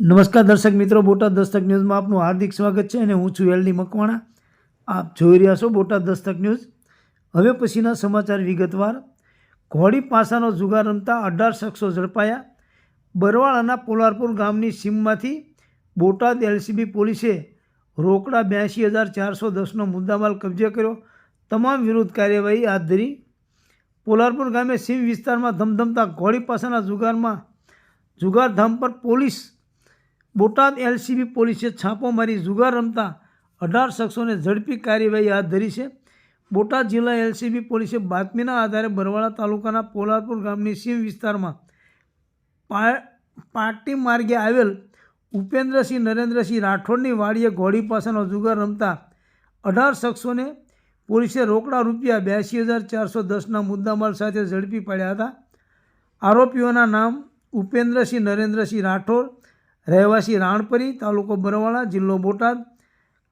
નમસ્કાર દર્શક મિત્રો, બોટાદ દસ્તક ન્યૂઝમાં આપનું હાર્દિક સ્વાગત છે અને હું છું એલડી મકવાણા. આપ જોઈ રહ્યા છો બોટાદ દસ્તક ન્યૂઝ. હવે પછીના સમાચાર વિગતવાર. ઘોડી પાસાનો જુગાર રમતા અઢાર શખ્સો ઝડપાયા. બરવાળાના પોલારપુર ગામની સીમમાંથી બોટાદ એલસીબી પોલીસે રોકડા બ્યાસી હજાર ચારસો દસનો મુદ્દામાલ કબજે કર્યો. તમામ વિરુદ્ધ કાર્યવાહી હાથ ધરી. પોલારપુર ગામે સીમ વિસ્તારમાં ધમધમતા ઘોડી પાસાના જુગારમાં જુગારધામ પર પોલીસ બોટાદ એલસીબી પોલીસે છાપો મારી જુગાર રમતા અઢાર શખ્સોને ઝડપી કાર્યવાહી હાથ ધરી છે. બોટાદ જિલ્લા એલસીબી પોલીસે બાતમીના આધારે બરવાળા તાલુકાના પોલારપુર ગામની સીમ વિસ્તારમાં પાટી માર્ગે આવેલ ઉપેન્દ્રસિંહ નરેન્દ્રસિંહ રાઠોડની વાડીએ ઘોડી પાસેનો જુગાર રમતા અઢાર શખ્સોને પોલીસે રોકડા રૂપિયા બ્યાસી હજાર ચારસો દસના મુદ્દામાલ સાથે ઝડપી પાડ્યા હતા. આરોપીઓના નામ ઉપેન્દ્રસિંહ નરેન્દ્રસિંહ રાઠોડ રહેવાસી રાણપરી તાલુકો બરવાળા, જિલ્લો બોટાદ.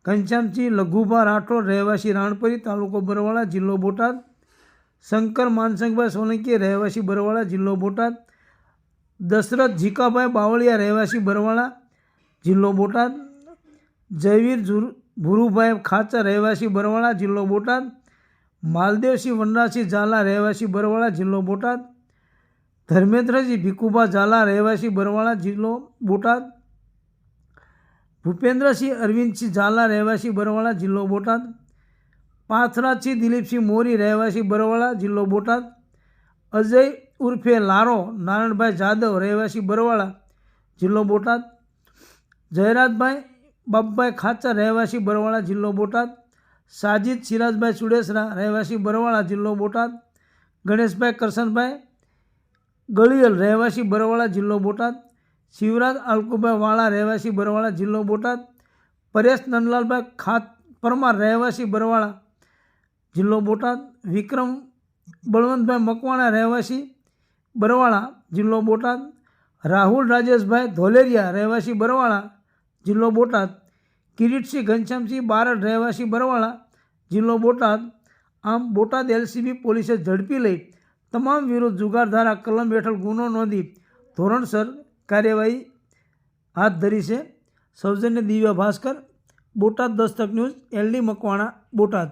ઘનશ્યામસિંહ લઘુભા રાઠોડ, રહેવાસી રાણપરી તાલુકો બરવાળા, જિલ્લો બોટાદ. શંકર માનસંગભાઈ સોલંકી, રહેવાસી બરવાળા, જિલ્લો બોટાદ. દશરથ જીકાભાઈ બાવળિયા, રહેવાસી બરવાળા, જિલ્લો બોટાદ. જયવીર ભુરુભાઈ ખાચર, રહેવાસી બરવાળા, જિલ્લો બોટાદ. માલદેવસિંહ વનરાસિંહ ઝાલા, રહેવાસી બરવાળા, જિલ્લો બોટાદ. ધર્મેન્દ્રસિંહ ભીખુભા ઝાલા, રહેવાસી બરવાળા જિલ્લો બોટાદ. ભૂપેન્દ્રસિંહ અરવિંદસિંહ ઝાલા, રહેવાસી બરવાળા જિલ્લો બોટાદ. પાથરાજસિંહ દિલીપસિંહ મોરી, રહેવાસી બરવાળા જિલ્લો બોટાદ. અજય ઉર્ફે લારો, નારાયણભાઈ જાદવ, રહેવાસી બરવાળા જિલ્લો બોટાદ. જયરાજભાઈ બાપભાઈ ખાચર, રહેવાસી બરવાળા જિલ્લો બોટાદ. સાજિદ, સિરાજભાઈ સુડેસરા, રહેવાસી બરવાળા જિલ્લો બોટાદ. ગણેશભાઈ કરશનભાઈ ગળિયલ રહેવાસી બરવાળા જિલ્લો બોટાદ, શિવરાજ અલકુભાઈ વાળા રહેવાસી બરવાળા જિલ્લો બોટાદ, પરેશ નંદલાલભાઈ ખાત પરમાર રહેવાસી બરવાળા જિલ્લો બોટાદ, વિક્રમ બળવંતભાઈ મકવાણા રહેવાસી બરવાળા જિલ્લો બોટાદ, રાહુલ રાજેશભાઈ ધોલેરિયા રહેવાસી બરવાળા જિલ્લો બોટાદ, કિરીટસિંહ ઘનશ્યામસિંહ બારડ રહેવાસી બરવાળા જિલ્લો બોટાદ, આમ બોટાદ એલસીબી પોલીસે ઝડપી લઈ તમામ વિરુદ્ધ જુગારધારા કલમ હેઠળ ગુનો નોંધી ધોરણસર કાર્યવાહી હાથ ધરી છે. સૌજન્ય દિવ્ય ભાસ્કર, બોટાદ દસ્તક ન્યૂઝ, એલડી મકવાણા, બોટાદ.